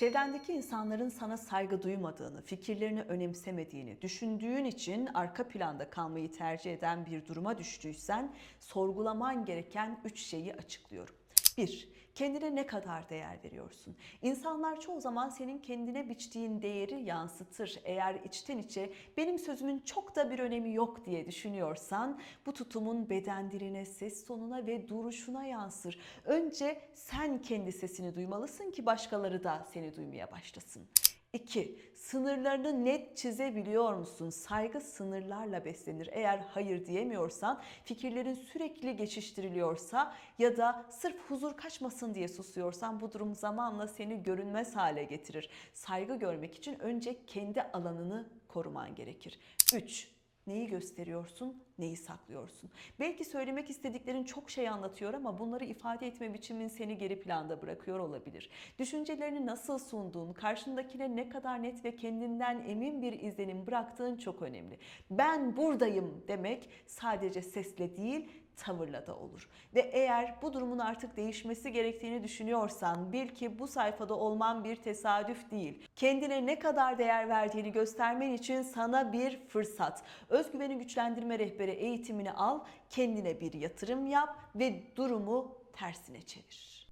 Çevrendeki insanların sana saygı duymadığını, fikirlerini önemsemediğini düşündüğün için arka planda kalmayı tercih eden bir duruma düştüysen sorgulaman gereken 3 şeyi açıklıyorum. 1. Kendine ne kadar değer veriyorsun? İnsanlar çoğu zaman senin kendine biçtiğin değeri yansıtır. Eğer içten içe benim sözümün çok da bir önemi yok diye düşünüyorsan bu tutumun beden diline, ses tonuna ve duruşuna yansır. Önce sen kendi sesini duymalısın ki başkaları da seni duymaya başlasın. 2. Sınırlarını net çizebiliyor musun? Saygı sınırlarla beslenir. Eğer hayır diyemiyorsan, fikirlerin sürekli geçiştiriliyorsa ya da sırf huzur kaçmasın diye susuyorsan bu durum zamanla seni görünmez hale getirir. Saygı görmek için önce kendi alanını koruman gerekir. 3. Neyi gösteriyorsun, neyi saklıyorsun? Belki söylemek istediklerin çok şey anlatıyor ama bunları ifade etme biçimin seni geri planda bırakıyor olabilir. Düşüncelerini nasıl sunduğun, karşındakine ne kadar net ve kendinden emin bir izlenim bıraktığın çok önemli. Ben buradayım demek sadece sesle değil, tavırla da olur. Ve eğer bu durumun artık değişmesi gerektiğini düşünüyorsan bil ki bu sayfada olman bir tesadüf değil. Kendine ne kadar değer verdiğini göstermen için sana bir fırsat. Özgüveni güçlendirme rehberi eğitimini al, kendine bir yatırım yap ve durumu tersine çevir.